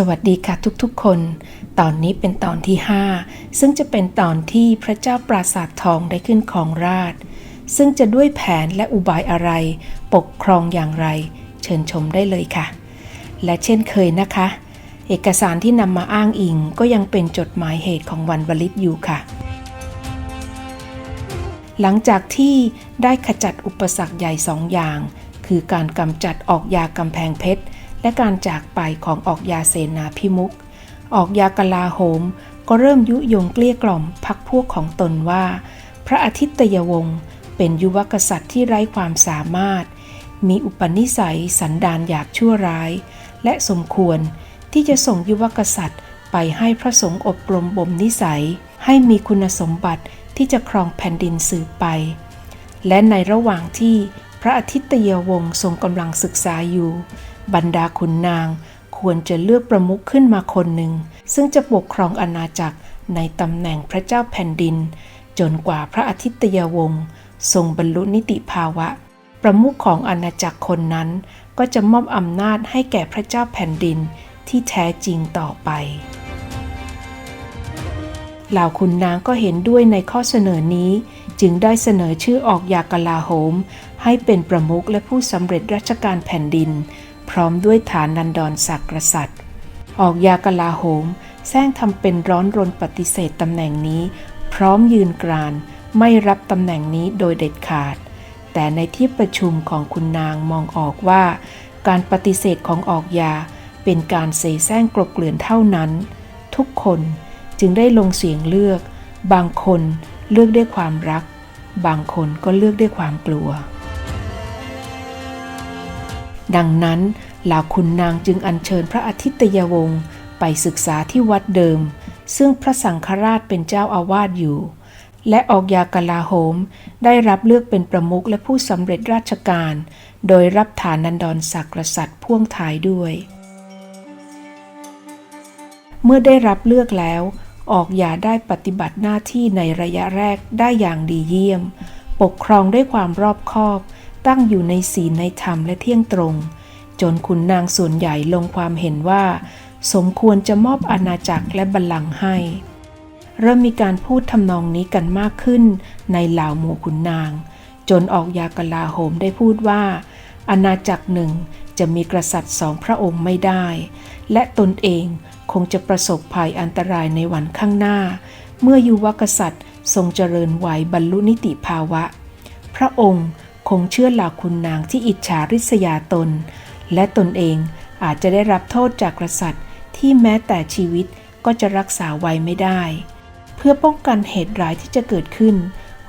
สวัสดีค่ะทุกๆคน ตอนนี้เป็นตอนที่ 5 ซึ่งจะเป็นตอนที่พระเจ้าปราสาททองได้ขึ้นครองราช ซึ่งจะด้วยแผนและอุบายอะไร ปกครองอย่างไร เชิญชมได้เลยค่ะ และเช่นเคยนะคะ เอกสารที่นำมาอ้างอิงก็ยังเป็นจดหมายเหตุของวันวลิตอยู่ค่ะ หลังจากที่ได้ขจัดอุปสรรคใหญ่สองอย่าง คือการกำจัดออกยากำแพงเพชร และการจากไปของออกยาเสนาพิมุก ออกยากลาโหม ก็เริ่มยุยงเกลี้ยกล่อมพักพวกของตนว่า พระอาทิตยวงศ์เป็นยุวกษัตริย์ที่ไร้ความสามารถ มีอุปนิสัยสันดานอยากชั่วร้าย และสมควรที่จะส่งยุวกษัตริย์ไปให้พระสงฆ์อบรมบ่มนิสัย ให้มีคุณสมบัติที่จะครองแผ่นดินสืบไป และในระหว่างที่พระอาทิตยวงศ์ทรงกำลังศึกษาอยู่ บรรดาขุนนางควรจะเลือกประมุขขึ้นมาคนหนึ่ง ซึ่งจะปกครองอาณาจักรในตำแหน่งพระเจ้าแผ่นดิน จนกว่าพระอาทิตยวงศ์ทรงบรรลุนิติภาวะ ประมุขของอาณาจักรคนนั้น ก็จะมอบอำนาจให้แก่พระเจ้าแผ่นดินที่แท้จริงต่อไป เหล่าคุณนางก็เห็นด้วยในข้อเสนอนี้ จึงได้เสนอชื่อออกยากลาโหม ให้เป็นประมุขและผู้สำเร็จราชการแผ่นดิน พร้อมด้วยฐานนันดรศักดิ์กษัตร์ออกยากลาโหมแซงทำเป็นร้อนรนปฏิเสธตำแหน่งนี้ พร้อมยืนกราน ไม่รับตำแหน่งนี้โดยเด็ดขาด แต่ในที่ประชุมของคุณนางมองออกว่า การปฏิเสธของออกยาเป็นการเสแสร้งกลบเกลื่อนเท่านั้น ทุกคนจึงได้ลงเสียงเลือก บางคนเลือกด้วยความรัก บางคนก็เลือกด้วยความกลัว ดังนั้นเหล่าคุณนางจึงอัญเชิญพระอาทิตยวงศ์ไปศึกษาที่วัดเดิม ซึ่งพระสังฆราชเป็นเจ้าอาวาสอยู่ และออกยากลาโหม ได้รับเลือกเป็นประมุขและผู้สำเร็จราชการ โดยรับฐานันดรศักดิ์กษัตริย์พ่วงท้ายด้วย เมื่อได้รับเลือกแล้ว ออกยาได้ปฏิบัติหน้าที่ในระยะแรกได้อย่างดีเยี่ยม ปกครองด้วยความรอบคอบ ตั้งอยู่ในศีลในธรรมและเที่ยงตรง จนขุนนางส่วนใหญ่ลงความเห็นว่า สมควรจะมอบอาณาจักรและบัลลังก์ให้ เริ่มมีการพูดทำนองนี้กันมากขึ้นในเหล่าหมู่ขุนนาง จนออกยากลาโหมได้พูดว่า อาณาจักรหนึ่งจะมีกษัตริย์สองพระองค์ไม่ได้ และตนเองคงจะประสบภัยอันตรายในวันข้างหน้า เมื่อยุวกษัตริย์ทรงเจริญวัยบรรลุนิติภาวะ พระองค์ คงเชื่อหลาคุณนางที่อิจฉาริษยาตน และตนเองอาจจะได้รับโทษจากกษัตริย์ ที่แม้แต่ชีวิตก็จะรักษาไว้ไม่ได้ เพื่อป้องกันเหตุร้ายที่จะเกิดขึ้น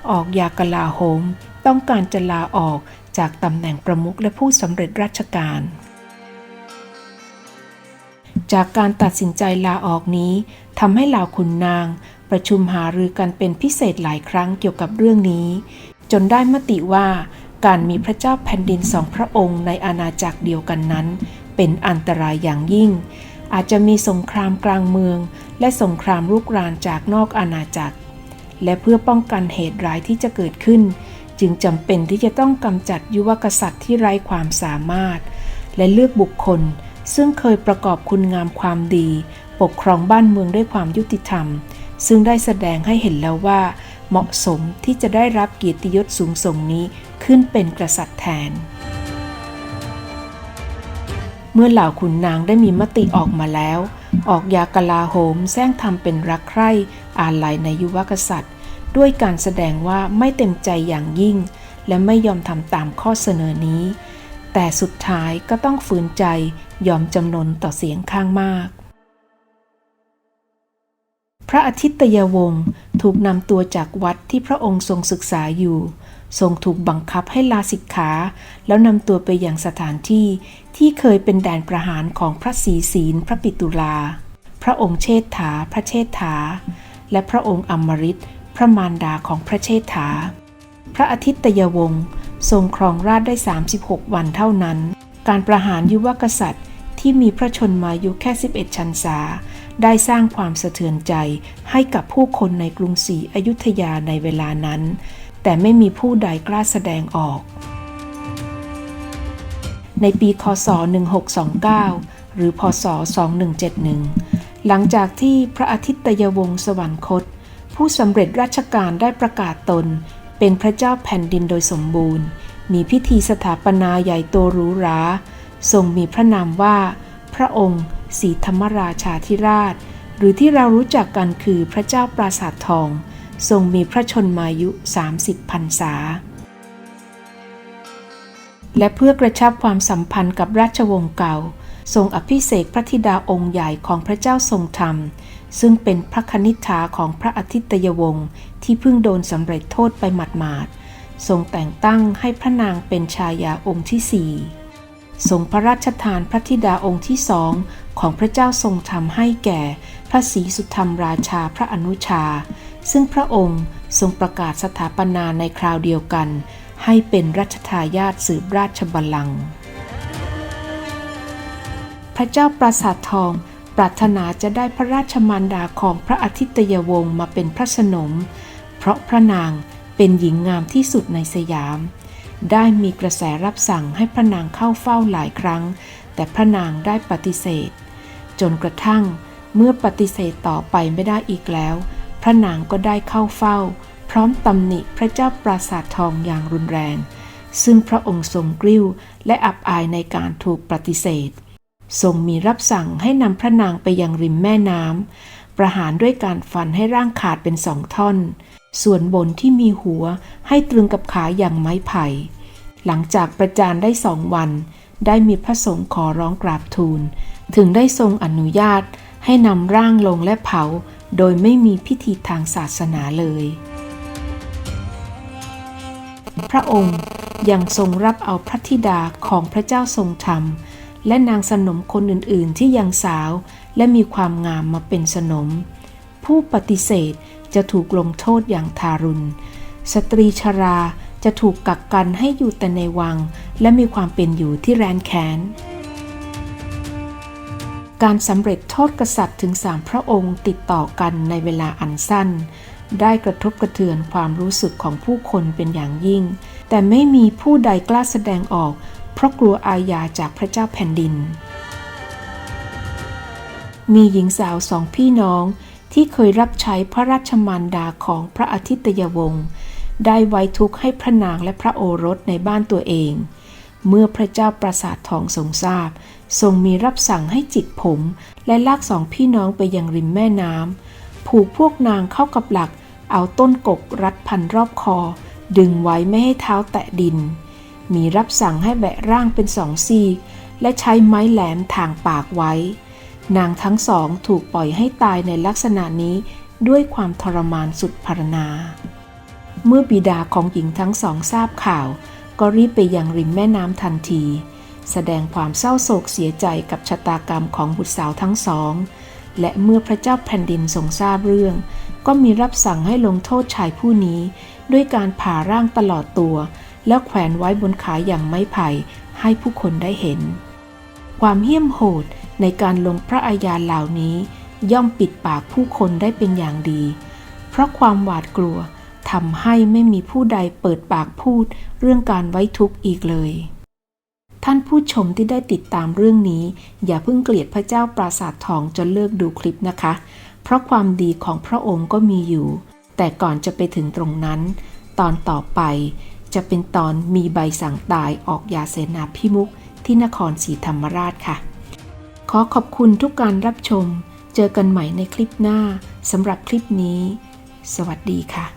ออกยากลาโหม ต้องการจะลาออกจากตำแหน่งประมุขและผู้สำเร็จราชการ จากการตัดสินใจลาออกนี้ทำให้เหล่าขุนนาง ประชุมหารือกันเป็นพิเศษหลายครั้งเกี่ยวกับเรื่องนี้ จนได้มติว่า การมีพระเจ้าแผ่นดินสองพระองค์ในอาณาจักรเดียวกันนั้น เป็นอันตรายอย่างยิ่ง อาจจะมีสงครามกลางเมือง และสงครามรุกรานจากนอกอาณาจักร และเพื่อป้องกันเหตุร้ายที่จะเกิดขึ้น จึงจำเป็นที่จะต้องกำจัดยุวกษัตริย์ที่ไร้ความสามารถ และเลือกบุคคล ซึ่งเคยประกอบคุณงามความดี ปกครองบ้านเมืองด้วยความยุติธรรม ซึ่งได้แสดงให้เห็นแล้วว่าเหมาะสมที่จะได้รับเกียรติยศสูงส่งนี้ ขึ้นเป็นกษัตริย์แทน เมื่อเหล่าขุนนางได้มีมติออกมาแล้ว ออกยากลาโหมแซงทำเป็นรักใคร่อาลัยในยุวกษัตริย์ ด้วยการแสดงว่าไม่เต็มใจอย่างยิ่ง และไม่ยอมทำตามข้อเสนอนี้ แต่สุดท้ายก็ต้องฝืนใจยอมจำนนต่อเสียงข้างมากพระอาทิตยวงศ์ถูกนำตัวจากวัดที่พระองค์ทรงศึกษาอยู่ ทรงถูกบังคับให้ลาสิกขา แล้วนำตัวไปยังสถานที่ที่เคยเป็นแดนประหารของพระศรีศีลพระปิตุลา พระองค์เชษฐาพระเชษฐา และพระองค์อมฤตพระมารดาของพระเชษฐา พระอาทิตยวงศ์ทรงครองราชได้ 36 วันเท่านั้น การประหารยุวกษัตริย์ที่มีพระชนมายุแค่ 11 ชันษา ได้สร้างความสะเทือนใจให้กับผู้คนในกรุงศรีอยุธยาในเวลานั้น แต่ไม่มีผู้ใดกล้าแสดงออก ในปีคศ 1629 หรือพศ 2171 หลังจากที่พระอาทิตยวงศ์สวรรคต ผู้สำเร็จราชการได้ประกาศตน เป็นพระเจ้าแผ่นดินโดยสมบูรณ์ มีพิธีสถาปนาใหญ่โตหรูหรา ทรงมีพระนามว่า พระองค์ศรีธรรมราชาธิราช หรือที่เรารู้จักกันคือพระเจ้าปราสาททอง ทรงมีพระชนมายุ 30พรรษา และเพื่อกระชับความสัมพันธ์กับราชวงศ์เก่า ทรงอภิเษกพระธิดาองค์ใหญ่ของพระเจ้าทรงธรรม ซึ่งเป็นพระคณิษฐาของพระอาทิตยวงศ์ที่เพิ่งโดนสำเร็จโทษไปหมาดๆทรงแต่งตั้งให้พระนางเป็นชายาองค์ที่สี่ทรงพระราชทานพระธิดาองค์ที่สองของพระเจ้าทรงธรรมให้แก่ พระศรีสุธรรมราชาพระอนุชา ซึ่งพระองค์ทรงประกาศสถาปนาในคราวเดียวกัน ให้เป็นรัชทายาทสืบราชบัลลังก์พระเจ้าปราสาททองปรารถนาจะได้พระราชมารดาของพระอาทิตยวงศ์มาเป็นพระสนม เพราะพระนางเป็นหญิงงามที่สุดในสยาม ได้มีกระแสรับสั่งให้พระนางเข้าเฝ้าหลายครั้ง แต่พระนางได้ปฏิเสธ จนกระทั่งเมื่อปฏิเสธต่อไปไม่ได้อีกแล้ว พระนางก็ได้เข้าเฝ้า พร้อมตำหนิพระเจ้าปราสาททองอย่างรุนแรง ซึ่งพระองค์ทรงกริ้วและอับอายในการถูกปฏิเสธ ทรงมีรับสั่งให้นำพระนางไปยังริมแม่น้ำประหารด้วยการฟันให้ร่างขาดเป็นสองท่อน ส่วนบนที่มีหัวให้ตรึงกับขาอย่างไม้ไผ่ หลังจากประจานได้สองวัน ได้มีพระสงฆ์ขอร้องกราบทูล ถึงได้ทรงอนุญาตให้นำร่างลงและเผา โดยไม่มีพิธีทางศาสนาเลย พระองค์ยังทรงรับเอาพระธิดาของพระเจ้าทรงธรรม และนางสนมคนอื่นๆ ที่ยังสาวและมีความงามมาเป็นสนม ผู้ปฏิเสธจะถูกลงโทษอย่างทารุณ สตรีชราจะถูกกักกันให้อยู่แต่ในวัง และมีความเป็นอยู่ที่แรนแค้น การสำเร็จโทษกษัตริย์ถึงสามพระองค์ติดต่อกันในเวลาอันสั้น ได้กระทบกระเทือนความรู้สึกของผู้คนเป็นอย่างยิ่ง แต่ไม่มีผู้ใดกล้าแสดงออก เพราะกลัวอาญาจากพระเจ้าแผ่นดิน มีหญิงสาวสองพี่น้องที่เคยรับใช้พระราชมารดาของพระอาทิตยวงศ์ได้ไว้ทุกข์ให้พระนางและพระโอรสในบ้านตัวเอง เมื่อพระเจ้าปราสาททองทรงทราบ ทรงมีรับสั่งให้จิกผม และลากสองพี่น้องไปยังริมแม่น้ำผูกพวกนางเข้ากับหลัก เอาต้นกกรัดพันรอบคอ ดึงไว้ไม่ให้เท้าแตะดิน มีรับสั่งให้แบะร่างเป็นสองซีก และใช้ไม้แหลมถางปากไว้ นางทั้งสองถูกปล่อยให้ตายในลักษณะนี้ด้วยความทรมานสุดพรรณนาเมื่อบิดาของหญิงทั้งสองทราบข่าว ก็รีบไปยังริมแม่น้ำทันที แสดงความเศร้าโศกเสียใจกับชะตากรรมของบุตรสาวทั้งสอง และเมื่อพระเจ้าแผ่นดินทรงทราบเรื่อง ก็มีรับสั่งให้ลงโทษชายผู้นี้ ด้วยการผ่าร่างตลอดตัว แล้วแขวนไว้บนขาอย่างไม้ไผ่ให้ผู้คนได้เห็น ความเหี้ยมโหดในการลงพระอาญาเหล่านี้ ย่อมปิดปากผู้คนได้เป็นอย่างดี เพราะความหวาดกลัวทำให้ไม่มีผู้ใดเปิดปากพูดเรื่องการไว้ทุกข์อีกเลย ท่านผู้ชมที่ได้ติดตามเรื่องนี้ อย่าเพิ่งเกลียดพระเจ้าปราสาททองจนเลิกดูคลิปนะคะ เพราะความดีของพระองค์ก็มีอยู่ แต่ก่อนจะไปถึงตรงนั้น ตอนต่อไปจะเป็นตอนมีใบสั่งตายออกยาเสนาพิมุกที่นครศรีธรรมราชค่ะ ขอขอบคุณทุกการรับชม เจอกันใหม่ในคลิปหน้าสำหรับคลิปนี้ สวัสดีค่ะ